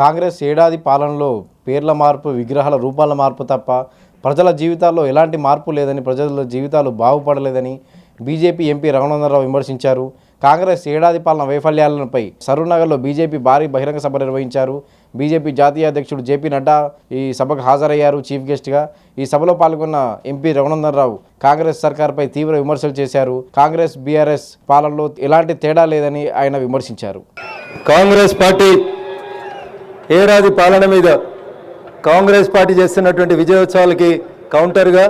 కాంగ్రెస్ ఏడాది పాలనలో పేర్ల మార్పు విగ్రహాల రూపాల మార్పు తప్ప ప్రజల జీవితాల్లో ఎలాంటి మార్పు లేదని ప్రజల జీవితాలు బాగుపడలేదని బీజేపీ ఎంపీ రఘునందనరావు విమర్శించారు. కాంగ్రెస్ ఏడాది పాలన వైఫల్యాలపై సరూనగర్లో బీజేపీ భారీ బహిరంగ సభ నిర్వహించారు. బీజేపీ జాతీయ అధ్యక్షుడు జేపీ నడ్డా ఈ సభకు హాజరయ్యారు చీఫ్ గెస్ట్గా. ఈ సభలో పాల్గొన్న ఎంపీ రఘునందనరావు కాంగ్రెస్ సర్కార్పై తీవ్ర విమర్శలు చేశారు. కాంగ్రెస్ బీఆర్ఎస్ పాలనలో ఎలాంటి తేడా లేదని ఆయన విమర్శించారు. కాంగ్రెస్ పార్టీ ఏడాది పాలన మీద కాంగ్రెస్ పార్టీ చేస్తున్నటువంటి విజయోత్సవాలకి కౌంటర్గా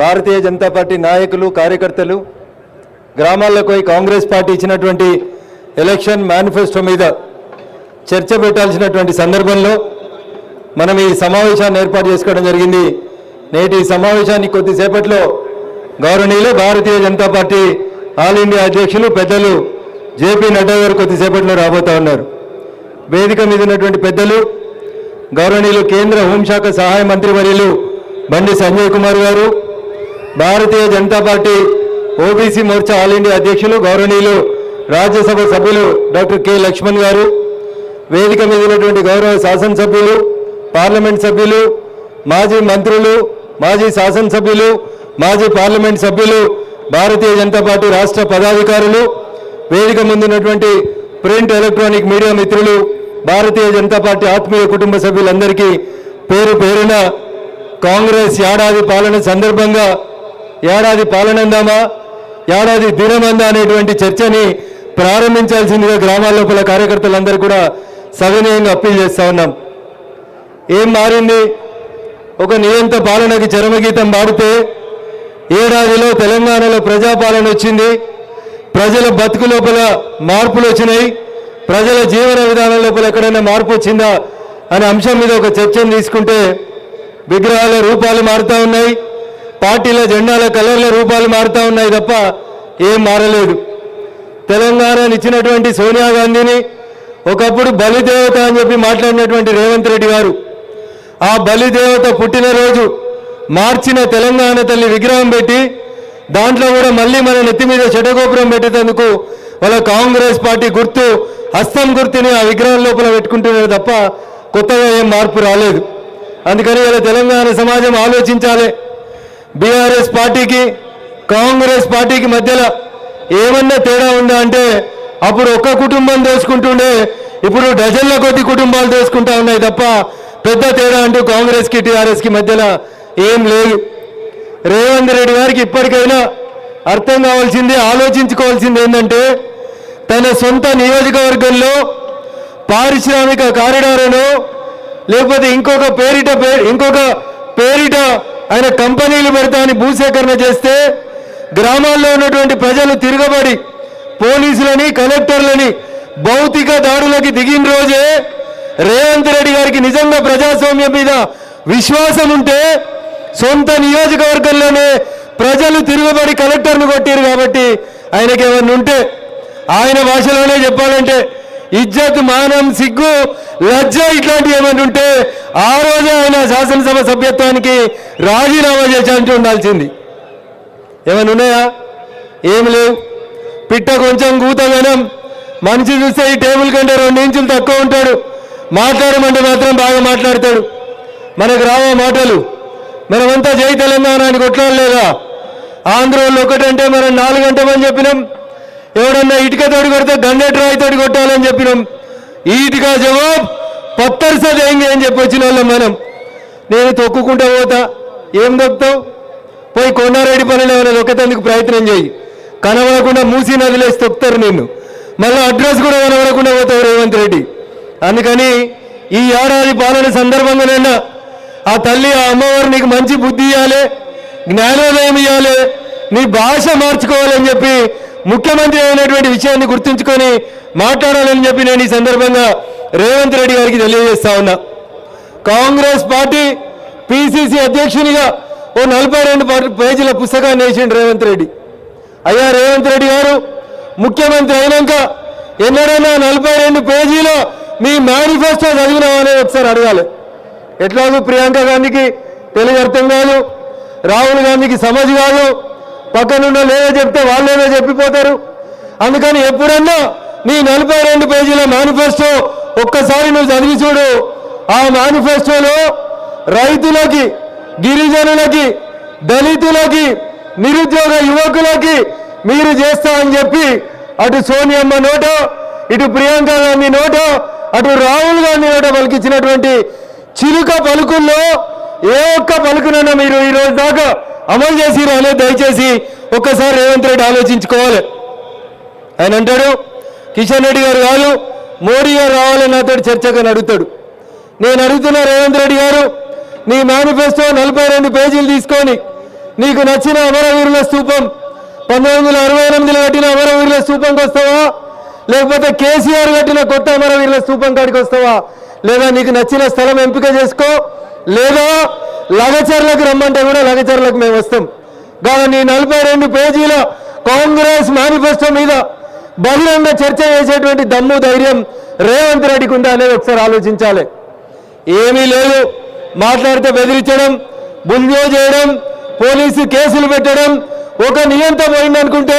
భారతీయ జనతా పార్టీ నాయకులు కార్యకర్తలు గ్రామాల్లోకి పోయి కాంగ్రెస్ పార్టీ ఇచ్చినటువంటి ఎలక్షన్ మేనిఫెస్టో మీద చర్చ పెట్టాల్సినటువంటి సందర్భంలో మనం ఈ సమావేశాన్ని ఏర్పాటు చేసుకోవడం జరిగింది. నేటి సమావేశాన్ని కొద్దిసేపట్లో గౌరవనీయులు Bharatiya Janata party all India అధ్యక్షులు పెద్దలు జేపీ నడ్డా గారు కొద్దిసేపట్లో రాబోతా ఉన్నారు. వేదిక మీద ఉన్నటువంటి పెద్దలు గౌరవనీయులు కేంద్ర హోంశాఖ సహాయ మంత్రి వర్యులు Bandi Sanjay Kumar garu Bharatiya Janata party OBC Morcha all India అధ్యక్షులు గౌరవనీయులు రాజ్యసభ సభ్యులు డాక్టర్ కె లక్ష్మణ్ గారు వేదిక మీద ఉన్నటువంటి గౌరవ శాసనసభ్యులు పార్లమెంట్ సభ్యులు మాజీ మంత్రులు మాజీ శాసనసభ్యులు మాజీ పార్లమెంట్ సభ్యులు భారతీయ జనతా పార్టీ రాష్ట్ర పదాధికారులు వేదిక ముందున్నటువంటి ప్రింట్ ఎలక్ట్రానిక్ మీడియా మిత్రులు భారతీయ జనతా పార్టీ ఆత్మీయ కుటుంబ సభ్యులందరికీ పేరు పేరున కాంగ్రెస్ ఏడాది పాలన సందర్భంగా ఏడాది పాలనందామా ఏడాది దినమందా అనేటువంటి చర్చని ప్రారంభించాల్సిందిగా గ్రామాల లోపల కార్యకర్తలందరూ కూడా సవినయంగా అప్పీల్ చేస్తా ఉన్నాం. ఏం మారింది? ఒక నియంత పాలనకి చరమగీతం పాడితే ఏడాదిలో తెలంగాణలో ప్రజాపాలన వచ్చింది. ప్రజల బతుకు లోపల మార్పులు వచ్చినాయి. ప్రజల జీవన విధానం లోపల ఎక్కడైనా మార్పు వచ్చిందా అనే అంశం మీద ఒక చర్చను తీసుకుంటే విగ్రహాల రూపాలు మారుతూ ఉన్నాయి పార్టీల జెండాల కలర్ల రూపాలు మారుతూ ఉన్నాయి తప్ప ఏం మారలేదు. తెలంగాణ ఇచ్చినటువంటి సోనియా గాంధీని ఒకప్పుడు బలిదేవత అని చెప్పి మాట్లాడినటువంటి రేవంత్ రెడ్డి గారు ఆ బలిదేవత పుట్టినరోజు మార్చిన తెలంగాణ తల్లి విగ్రహం పెట్టి దాంట్లో కూడా మళ్ళీ మన నెత్తి మీద చెడగోపురం పెట్టేందుకు వాళ్ళ కాంగ్రెస్ పార్టీ గుర్తు హస్తం గుర్తుని ఆ విగ్రహం లోపల పెట్టుకుంటున్నారు తప్ప కొత్తగా ఏం మార్పు రాలేదు. అందుకని ఇలా తెలంగాణ సమాజం ఆలోచించాలి. బీఆర్ఎస్ పార్టీకి కాంగ్రెస్ పార్టీకి మధ్యలో ఏమన్నా తేడా ఉందా అంటే అప్పుడు ఒక్క కుటుంబం దోసుకుంటుండే ఇప్పుడు డజన్ల కొద్ది కుటుంబాలు దోసుకుంటా ఉన్నాయి తప్ప పెద్ద తేడా అంటూ కాంగ్రెస్కి టీఆర్ఎస్కి మధ్యలో ఏం లేదు. రేవంత్ రెడ్డి గారికి ఇప్పటికైనా అర్థం కావాల్సింది ఆలోచించుకోవాల్సింది ఏంటంటే తన సొంత నియోజకవర్గంలో పారిశ్రామిక కారిడార్ను లేకపోతే ఇంకొక పేరిట ఇంకొక పేరిట ఆయన కంపెనీలు పెడతాని భూసేకరణ చేస్తే గ్రామాల్లో ఉన్నటువంటి ప్రజలు తిరగబడి పోలీసులని కలెక్టర్లని భౌతిక దాడులకి దిగిన రోజే రేవంత్ రెడ్డి గారికి నిజంగా ప్రజాస్వామ్యం మీద విశ్వాసం ఉంటే సొంత నియోజకవర్గంలోనే ప్రజలు తిరుగుబడి కలెక్టర్ను కొట్టారు కాబట్టి ఆయనకి ఏమన్నా ఉంటే ఆయన భాషలోనే చెప్పాలంటే ఇజ్జత్ మానం సిగ్గు లజ్జ ఇట్లాంటివి ఏమైనా ఉంటే ఆ రోజే ఆయన శాసనసభ సభ్యత్వానికి రాజీనామా చేసి ఉండాల్సింది. ఏమైనా ఉన్నాయా? ఏమి లేవు. పిట్ట కొంచెం గూతగనం మనిషి చూస్తే ఈ టేబుల్ కంటే రెండు ఇంచులు తక్కువ ఉంటాడు. మాట్లాడమంటే మాత్రం బాగా మాట్లాడతాడు. మనకు రావా మాటలు. మనమంతా జై తెలంగాణ అని కొట్లాడలేదా? ఆంధ్రోళ్ళు ఒకటంటే మనం నాలుగు అంటామని చెప్పినాం. ఎవడన్నా ఇటుక తోడి కొడితే గండెట్ రాయి తోడి కొట్టాలని చెప్పినాం. ఈ ఇటుక జవాబ్ పత్తర్ సదేంగి అని చెప్పి వచ్చిన వాళ్ళం మనం. నేను తొక్కుకుంటా పోతా. ఏం దొక్కుతావు పోయి కొండారెడ్డి పనులు ఏమైనా దొక్కతందుకు ప్రయత్నం చేయి. కనబడకుండా మూసీ నదిలేసి తొక్కుతారు నిన్ను. మళ్ళీ అడ్రస్ కూడా కనబడకుండా పోతావు రేవంత్ రెడ్డి. అందుకని ఈ ఏడాది పాలన సందర్భంగానైనా ఆ తల్లి ఆ అమ్మవారు నీకు మంచి బుద్ధి ఇవ్వాలి జ్ఞానోదయం ఇవ్వాలి నీ భాష మార్చుకోవాలని చెప్పి ముఖ్యమంత్రి అయినటువంటి విషయాన్ని గుర్తుంచుకొని మాట్లాడాలని చెప్పి నేను ఈ సందర్భంగా రేవంత్ రెడ్డి గారికి తెలియజేస్తా ఉన్నా. కాంగ్రెస్ పార్టీ పిసిసి అధ్యక్షునిగా ఓ నలభై రెండు పేజీల పుస్తకాన్ని వేసిండు రేవంత్ రెడ్డి. అయ్యా రేవంత్ రెడ్డి గారు ముఖ్యమంత్రి అయినాక ఎన్నడైనా నలభై రెండు పేజీలో మీ మేనిఫెస్టో చదివినామా ఒకసారి అడగాలి. ఎట్లాగూ ప్రియాంక గాంధీకి తెలుగు అర్థం కాదు రాహుల్ గాంధీకి సమజ్ కాదు పక్కనున్న లేదో చెప్తే వాళ్ళేదో చెప్పిపోతారు. అందుకని ఎప్పుడన్నా నీ నలభై రెండు పేజీల మేనిఫెస్టో ఒక్కసారి నువ్వు చదివి చూడు. ఆ మేనిఫెస్టోలో రైతులకి గిరిజనులకి దళితులకి నిరుద్యోగ యువకులకి మీరు చేస్తా అని చెప్పి అటు సోనియమ్మ నోటో ఇటు ప్రియాంక గాంధీ నోటో అటు రాహుల్ గాంధీ నోటో ఇచ్చినటువంటి చిలుక పలుకుల్లో ఏ ఒక్క పలుకునన్నా మీరు ఈ రోజు దాకా అమలు చేసి రాలే దయచేసి ఒక్కసారి రేవంత్ రెడ్డి ఆలోచించుకోవాలి. ఆయన అంటాడు కిషన్ రెడ్డి గారు కాదు మోడీ గారు రావాలని నాతో చర్చగా అడుగుతాడు. నేను అడుగుతున్న రేవంత్ రెడ్డి గారు నీ మేనిఫెస్టో నలభై రెండు పేజీలు తీసుకొని నీకు నచ్చిన అమరవీరుల స్తూపం పంతొమ్మిది వందల అరవై ఎనిమిదిలో కట్టిన అమరవీరుల స్తూపంకి వస్తావా? లేకపోతే కేసీఆర్ కట్టిన కొత్త అమరవీరుల స్తూపం కాడికి వస్తావా? లేదా నీకు నచ్చిన స్థలం ఎంపిక చేసుకో? లేదా లగచర్లకు రమ్మంటే కూడా లగచర్లకు మేము వస్తాం. కానీ నలభై రెండు పేజీల కాంగ్రెస్ మేనిఫెస్టో మీద బహిరంగ చర్చ చేసేటువంటి దమ్ము ధైర్యం రేవంత్ రెడ్డికి ఉందా అనేది ఒకసారి ఆలోచించాలి. ఏమీ లేదు. మాట్లాడితే బెదిరించడం బుల్జో చేయడం పోలీసు కేసులు పెట్టడం ఒక నియంత పోయిందనుకుంటే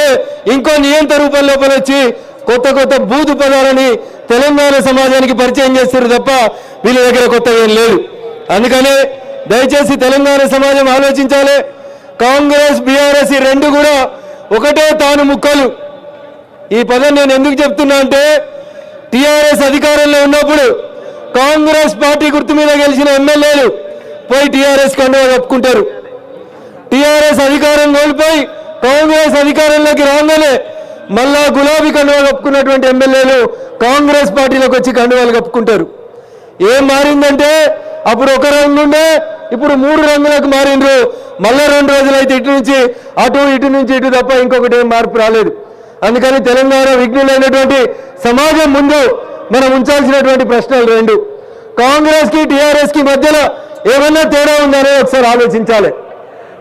ఇంకో నియంత రూపం లోపల వచ్చి కొత్త కొత్త బూతు పదాలని తెలంగాణ సమాజానికి పరిచయం చేస్తారు తప్ప వీళ్ళ దగ్గర కొత్త ఏం లేదు. అందుకనే దయచేసి తెలంగాణ సమాజం ఆలోచించాలి. కాంగ్రెస్ బీఆర్ఎస్ ఈ రెండు కూడా ఒకటే తాను ముక్కలు. ఈ పదం నేను ఎందుకు చెప్తున్నా అంటే టిఆర్ఎస్ అధికారంలో ఉన్నప్పుడు కాంగ్రెస్ పార్టీ గుర్తు మీద గెలిచిన ఎమ్మెల్యేలు పోయి టిఆర్ఎస్ కండువా కప్పుకుంటారు. టిఆర్ఎస్ అధికారం కోల్పోయి కాంగ్రెస్ అధికారంలోకి రాగానే మళ్ళా గులాబీ కండువా కప్పుకున్నటువంటి ఎమ్మెల్యేలు కాంగ్రెస్ పార్టీలోకి వచ్చి కండువాలు కప్పుకుంటారు. ఏం మారిందంటే అప్పుడు ఒక రంగు ఉండే ఇప్పుడు మూడు రంగులకు మారిండ్రు. మళ్ళీ రెండు రోజులు అయితే ఇటు నుంచి అటు ఇటు నుంచి ఇటు తప్ప ఇంకొకటి ఏం మార్పు రాలేదు. అందుకని తెలంగాణ విఘ్నులైనటువంటి సమాజం ముందు మనం ఉంచాల్సినటువంటి ప్రశ్నలు రెండు. కాంగ్రెస్కి టిఆర్ఎస్కి మధ్యలో ఏమన్నా తేడా ఉందనే ఒకసారి ఆలోచించాలి.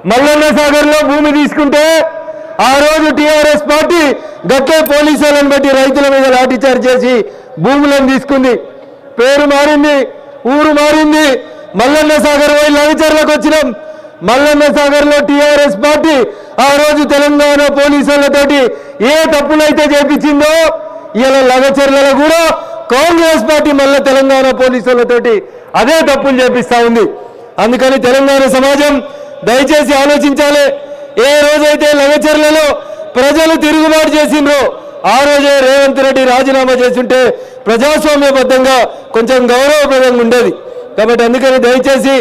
మల్లన్న సాగర్లో భూమి తీసుకుంటే ఆ రోజు టిఆర్ఎస్ పార్టీ గట్టే పోలీసులను బట్టి రైతుల మీద లాఠీచార్జ్ చేసి భూములను తీసుకుంది. పేరు మారింది ఊరు మారింది మల్లన్న సాగర్ పోయి లవిచర్లకు వచ్చినాం. మల్లన్న సాగర్లో టిఆర్ఎస్ పార్టీ ఆ రోజు తెలంగాణ పోలీసులతోటి ఏ తప్పులైతే చేపించిందో ఇలా లగచర్లలో కూడా కాంగ్రెస్ పార్టీ మళ్ళీ తెలంగాణ పోలీసులతోటి అదే తప్పులు చేపిస్తా ఉంది. అందుకని తెలంగాణ సమాజం దయచేసి ఆలోచించాలి. ఏ రోజైతే లగచర్లలో ప్రజలు తిరుగుబాటు చేసిండ్రో ఆ రోజే రేవంత్ రెడ్డి రాజీనామా చేస్తుంటే ప్రజాస్వామ్యబద్ధంగా కొంచెం గౌరవప్రదంగా ఉండేది. కాబట్టి అందుకని దయచేసి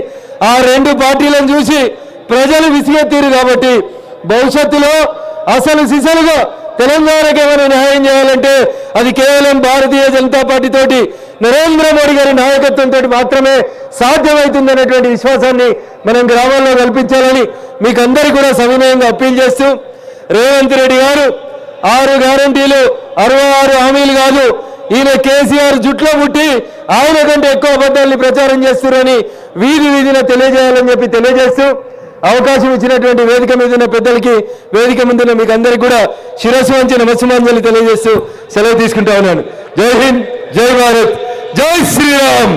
ఆ రెండు పార్టీలను చూసి ప్రజలు విసిగెత్తిరు కాబట్టి భవిష్యత్తులో అసలు సిసలుగా తెలంగాణకు ఏమైనా న్యాయం చేయాలంటే అది కేవలం భారతీయ జనతా పార్టీ తోటి నరేంద్ర మోడీ గారి నాయకత్వంతో మాత్రమే సాధ్యమవుతుందనేటువంటి విశ్వాసాన్ని మనం గ్రామాల్లో కల్పించాలని మీకు అందరూ కూడా సవినయంగా అప్పీల్ చేస్తూ రేవంత్ రెడ్డి గారు ఆరు గ్యారంటీలు అరవై ఆరు హామీలు కాదు ఈయన కేసీఆర్ జుట్లో పుట్టి ఆయన కంటే ఎక్కువ అబద్ధాన్ని ప్రచారం చేస్తున్నారని వీధి వీధిన తెలియజేయాలని చెప్పి తెలియజేస్తూ అవకాశం ఇచ్చినటువంటి వేదిక మీద ఉన్న పెద్దలకి వేదిక ముందున్న మీకు అందరికీ కూడా శిరస్సు వంచి నమస్సుమాంజలి తెలియజేస్తూ సెలవు తీసుకుంటా ఉన్నాను. జై హింద్ జై భారత్ జై శ్రీరామ్!